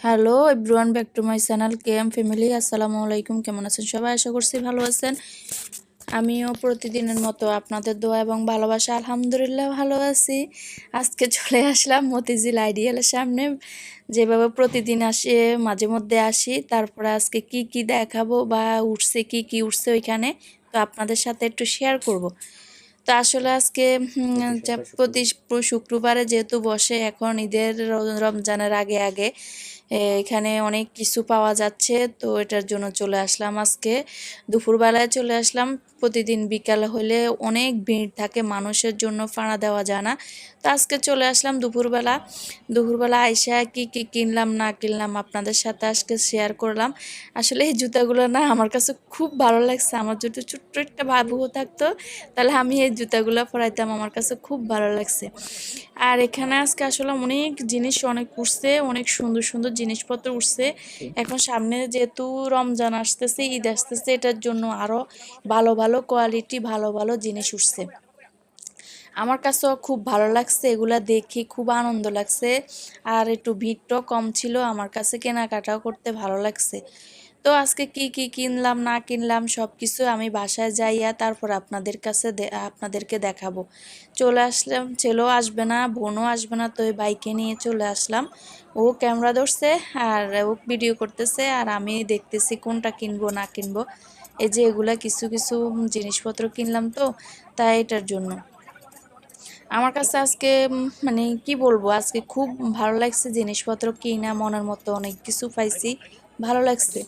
Hello everyone back to my channel K M family আসসালামু আলাইকুম কেমন আছেন সবাই? আশা করছি ভালো আছেন। আমিও প্রতিদিনের মতো আপনাদের দোয়া এবং ভালোবাসা আলহামদুলিল্লাহ ভালো আছি। আজকে চলে আসলাম মতিঝিল আইডিয়ালের সামনে। যেভাবে প্রতিদিন আসে মাঝে মধ্যে আসি। তারপরে আজকে কি কি দেখাবো বা উঠছে কি কি উঠছে ওইখানে তো আপনাদের সাথে একটু শেয়ার করব। তো আসলে আজকে প্রতি শুক্রবারে যেহেতু বসে এখন ঈদের রমজানের আগে আগে এখানে অনেক কিছু পাওয়া যাচ্ছে, তো এটার জন্য চলে আসলাম আজকে। দুপুরবেলায় চলে আসলাম, প্রতিদিন বিকাল হলে অনেক ভিড় থাকে, মানুষের জন্য ফাঁড়া দেওয়া যায় না। তো আজকে চলে আসলাম দুপুরবেলা। দুপুরবেলা আইসা কি কি কিনলাম, না কিনলাম আপনাদের সাথে আজকে শেয়ার করলাম। আসলে এই জুতাগুলো না আমার কাছে খুব ভালো লাগছে, আমার যদি ছোট্ট একটা বাবু থাকতো, তাহলে আমি এই জুতাগুলো পরাইতাম, আমার কাছে খুব ভালো লাগছে। আর এখানে আজকে আসলে অনেক জিনিস অনেক উঠছে, অনেক সুন্দর সুন্দর জিনিসপত্র উঠছে। এখন সামনে যেহেতু রমজান আসতেছে ঈদ আসতেছে এটার জন্য আরও ভালো ভালো কোয়ালিটি ভালো ভালো জিনিস উঠছে। আমার কাছেও খুব ভালো লাগছে এগুলা দেখে খুব আনন্দ লাগছে। আর একটু ভিড়টাও কম ছিল আমার কাছে কেনাকাটাও করতে ভালো লাগছে। তো আজকে কি কি কিনলাম, না কিনলাম সব কিছু আমি বাসায় যাইয়া তারপর আপনাদের কাছে আপনাদেরকে দেখাবো। চলে আসলাম, ছেলেও আসবে না, বোনও আসবে না, তো ওই বাইকে নিয়ে চলে আসলাম। ও ক্যামেরা ধরছে আর ও ভিডিও করতেছে আর আমি দেখতেছি কোনটা কিনবো, না কিনবো। এই যে এগুলা কিছু কিছু জিনিসপত্র কিনলাম তো, তাই এটার জন্য। আমার কাছে আজকে মানে কি বলব, আজকে খুব ভালো লাগছে জিনিসপত্র কিনা, মনের মতো অনেক কিছু পাইছি। ভালো লাগছে।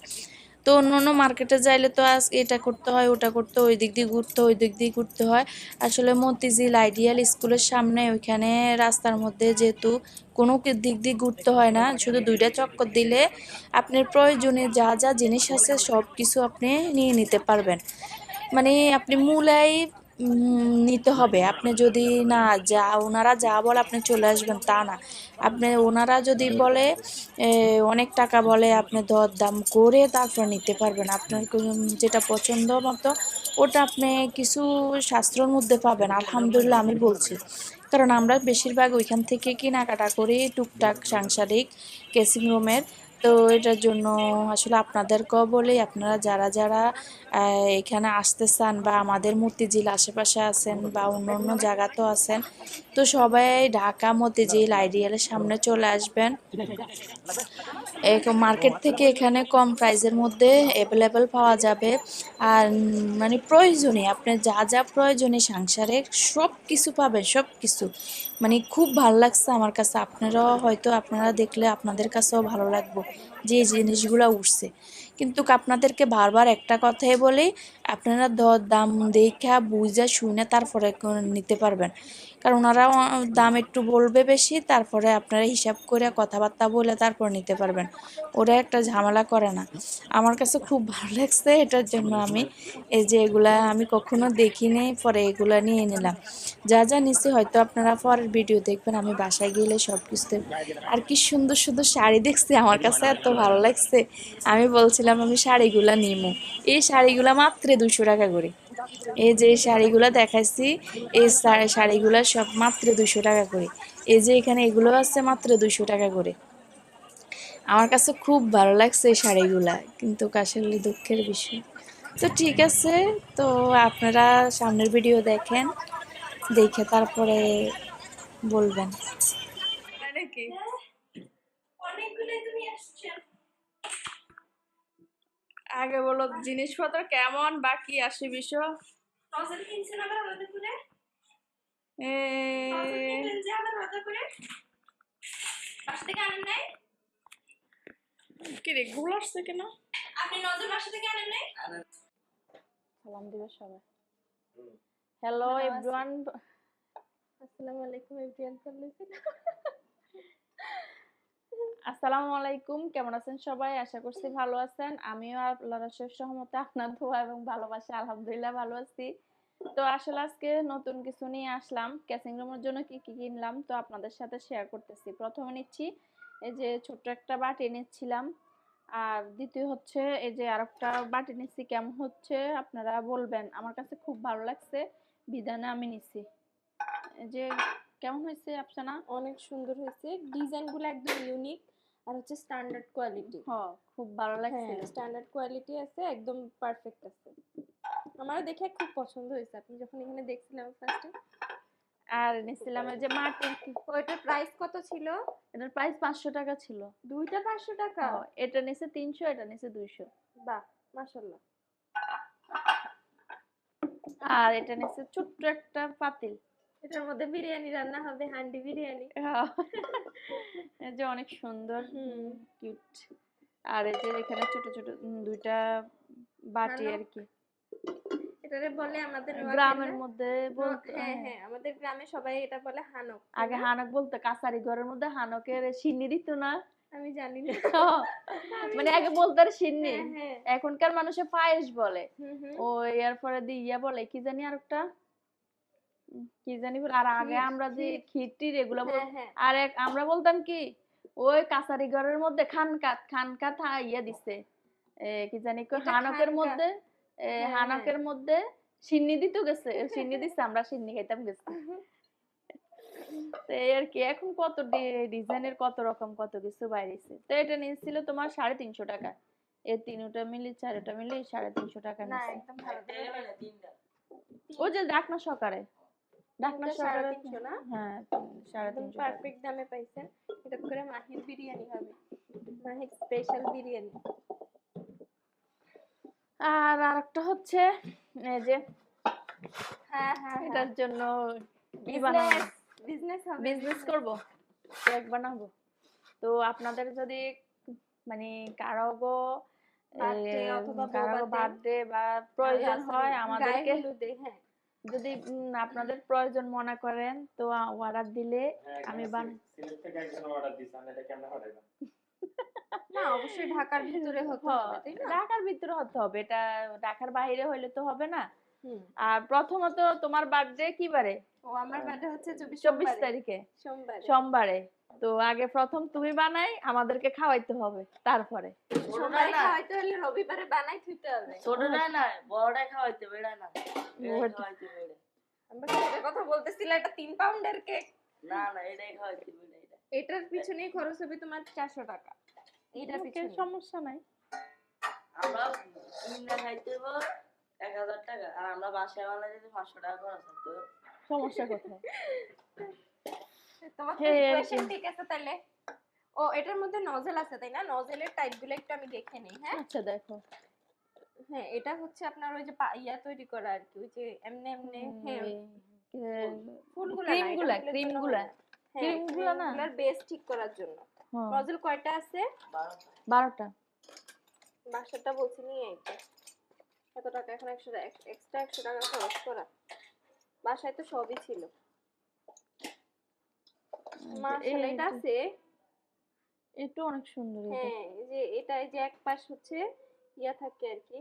তো অন্য অন্য মার্কেটে যাইলে তো আজ এটা করতে হয় ওটা করতে ওই দিক দিয়ে ঘুরতে ওই দিক দিয়ে ঘুরতে হয়। আসলে মতিঝিল আইডিয়াল স্কুলের সামনে ওইখানে রাস্তার মধ্যে যেহেতু কোনো দিক দিয়ে ঘুরতে হয় না শুধু দুইটা চক্কর দিলে আপনার প্রয়োজনে যা যা জিনিস আছে সব কিছু আপনি নিয়ে নিতে পারবেন। মানে আপনি উম, নিতে হবে। আপনি যদি না যা ওনারা যা বলে আপনি চলে আসবেন তা না। আপনি ওনারা যদি বলে অনেক টাকা বলে আপনি দর দাম করে তারপর নিতে পারবেন। আপনার যেটা পছন্দ মতো ওটা আপনি কিছু শাস্ত্রর মধ্যে পাবেন। আলহামদুলিল্লাহ আমি বলছি। কারণ আমরা বেশিরভাগ ওইখান থেকে কেনাকাটা করি টুকটাক সাংসারিক কেসিং রুমের। তো এটার জন্য আসলে আপনাদেরকেও বলি, আপনারা যারা যারা এখানে আসতে চান বা আমাদের মতিঝিল আশেপাশে আছেন বা অন্য অন্য জায়গাতেও আছেন, তো সবাই ঢাকা মতিঝিল আইডিয়ালের সামনে চলে আসবেন। মার্কেট থেকে এখানে কম প্রাইসের মধ্যে অ্যাভেলেবেল পাওয়া যাবে। আর মানে প্রয়োজনীয় আপনার যা যা প্রয়োজনীয় সংসারে সব কিছু পাবেন, সব কিছু। মানে খুব ভালো লাগছে আমার কাছে, আপনারাও হয়তো আপনারা দেখলে আপনাদের কাছেও ভালো লাগবে। যে জিনিসগুলো উঠছে কিন্তু আপনাদেরকে বারবার একটা কথাই বলি, আপনারা দর দাম দেখা, বুঝা, শুনে তারপরে নিতে পারবেন। কারণ ওনারা দাম একটু বলবে বেশি, তারপরে আপনারা হিসাব করে কথাবার্তা বলে তারপর নিতে পারবেন। ওরা একটা ঝামেলা করে না। আমার কাছে খুব ভালো লাগছে এটার জন্য আমি, এই যে এগুলা আমি কখনো দেখিনি, পরে এগুলা নিয়ে নিলাম। যা যা নিচ্ছি হয়তো আপনারা পরের ভিডিও দেখবেন, আমি বাসায় গেলে সব কিছু আর কি সুন্দর সুন্দর শাড়ি দেখছি, আমার কাছে এত ভালো লাগছে। আমি বলছিলাম আমি শাড়িগুলা নিমু। এই শাড়িগুলা মাত্র দুশো টাকা করে। এই যে শাড়িগুলা দেখাইছি, এই শাড়িগুলা সব মাত্র দুশো টাকা করে। এই যে এখানে এগুলো আছে মাত্র দুশো টাকা করে। আমার কাছে খুব ভালো লাগছে এই শাড়িগুলা, কিন্তু আসলে দুঃখের বিষয়। তো ঠিক আছে, তো আপনারা সামনের ভিডিও দেখেন, দেখে তারপরে বলবেন নাকি অনেকগুলো তুমি আসছো আগে বলো জিনিসপত্র কেমন? বাকি আসে করে গুল আসছে কেন? আপনি নজর বাসা থেকে আনেন নাই? সালাম দিবে সবাই। হ্যালো এভরিওয়ান আসসালামু আলাইকুম এভরিওয়ান সাল্লাল্লাহু আসসালামু আলাইকুম, কেমন আছেন সবাই? আশা করছি ভালো আছেন। আমিও আল্লাহর অশেষ সহমতে আপনার দোয়া এবং ভালোবাসা, আলহামদুলিল্লাহ ভালো আছি। তো আসলে আজকে নতুন কিছু নিয়ে আসলাম। ক্যাচিং রুমের জন্য কি কি কিনলাম, তো আপনাদের সাথে শেয়ার করতেছি। প্রথমে নিচ্ছি এই যে ছোট্ট একটা বাটি নিচ্ছিলাম। আর দ্বিতীয় হচ্ছে এই যে আরেকটা বাটি নিচ্ছি, কেমন হচ্ছে আপনারা বলবেন। আমার কাছে খুব ভালো লাগছে, বিধানে আমি নিচ্ছি। যে কেমন হয়েছে আফসানা অনেক সুন্দর হয়েছে। ডিজাইনগুলো একদম ইউনিক আর হচ্ছে স্ট্যান্ডার্ড কোয়ালিটি খুব ভালো লাগছিল স্ট্যান্ডার্ড কোয়ালিটি আছে একদম পারফেক্ট আছে। দেখে খুব পছন্দ হয়েছে। আপনি যখন এখানে দেখছিলাম ফার্স্টে আর নিছিলাম যে মাটির ওইটার প্রাইস কত ছিল? এটার প্রাইস পাঁচশো টাকা ছিল। দুইটা পাঁচশো টাকা? এটা নিচে তিনশো এটা নিচে দুইশো। বাহ মাশাল্লাহ আর এটা নিচে ছোট্ট একটা পাতিল। এটার মধ্যে বিরিয়ানি রান্না হবে হান্ডি বিরিয়ানি। এই যে অনেক সুন্দর কিউট আর এই যে এখানে ছোট ছোট দুইটা বাটি আর কি। এটারে বলে আমাদের গ্রামের মধ্যে বলতে হ্যাঁ হ্যাঁ। আমাদের গ্রামে সবাই এটা বলে হানক আগে হানক বলতো কাছারি ঘরের মধ্যে হানকের সিন্নি দিত না। আমি জানি না। মানে আগে বলতো আর সিন্নি। হ্যাঁ হ্যাঁ। এখনকার মানুষে পায়েস বলে। ও এরপরে দিয়ে ইয়া বলে কি জানি আর একটা? কি জানি আর আগে আমরা যে। খিটির এগুলো হ্যাঁ হ্যাঁ। আর এক আমরা বলতাম কি ওই কাছারি ঘরের মধ্যে খানকাত খানকাত হা ইয়া দিছে। কি জানি কই হানকের মধ্যে হ্যাঁ, হানকের মধ্যে সিন্নি দিত গেছে সিন্নি দিছে আমরা সিন্নি খাইতাম গেছে। তো আর কি এখন কত ডিজাইনের কত রকম কত কিছু বাইরেছে। তো এটা নিয়েছিল তোমার সাড়ে তিনশো টাকা। এই তিনটা মিলি চারটা মিলি সাড়ে তিনশো টাকা না নিছে। একদম ভালো ও যে ডাকনা সকারে ডাকনা তিনটা সাড়ে তিনশো না? হ্যাঁ সাড়ে তিনশো পারফেক্ট দামে পাইছেন। এটা করে মাহির বিরিয়ানি হবে। মাহির স্পেশাল বিরিয়ানি। আর আরেকটা হচ্ছে এই যে হ্যাঁ হ্যাঁ এটার জন্য কি বানাবো? বিজনেস হবে। বিজনেস করব কেক বানাবো। তো আপনাদের যদি মানে কারও। বার্থডে বা প্রয়োজন হয় আমাদেরকে হ্যাঁ। যদি উম, আপনাদের প্রয়োজন মনে করেন তো অর্ডার দিলে আমি বান- সিলেট থেকে একজন অর্ডার দিছে এটা কেমনে পাঠাইলাম না অবশ্যই ঢাকার ভিতরে হতে হবে তাই না ঢাকার ভিতরে হতে হবে এটা ঢাকার বাইরে হইলে তো হবে না। আর প্রথমত তোমার বার্থডে কি বারে? ও আমার বার্থডে হচ্ছে চব্বিশ চব্বিশ সোমবারে। তারিখে। সোমবারে। সোমবারে। তো আগে প্রথম তুমি বানাই আমাদেরকে খাওয়াইতে হবে তারপরে। সোমবারে খাওয়াইতে হলে রবিবারে বানাই থুইতে হবে। ছোটটা না বড়টাই খাওয়াইতে বেড়া না। খাওয়াইতে বেড়ে আমরা কথা বলতেছিলাম এটা তিন পাউন্ডের কেক না না এটাই খাওয়াইতে বেড়ে এটা এটার পিছনেই খরচ হবে তোমার চারশো টাকা। এইটার ওকে, পিছনে। সমস্যা নাই। আমরা কিনা খাইতে এক হাজার টাকা আর আমরা বাসায় বানাই যদি পাঁচশো টাকা খরচ হতো সমস্যা কোথায়? তোমার। ঠিক আছে তাহলে। ও এটার মধ্যে নজেল আছে তাই না? নজেলের টাইপগুলো একটু আমি দেখে নিই হ্যাঁ? আচ্ছা দেখো। হ্যাঁ এটা হচ্ছে আপনার ওই যে ইয়া তৈরি করা আর কি ওই যে এমনি এমনি হ্যাঁ ফুলগুলা হয় না। বেস ঠিক করার জন্য। নজেল কয়টা আছে? বারোটা। বাসাটা বলছি নিয়ে এত টাকা এখন একশো এক্সট্রা একশো টাকা খরচ করা। বাসায় তো সবই ছিল। এটা আছে। এটা অনেক সুন্দর হ্যাঁ যে এটা এই যে এক পাশ হচ্ছে ইয়া থাকে আর কি।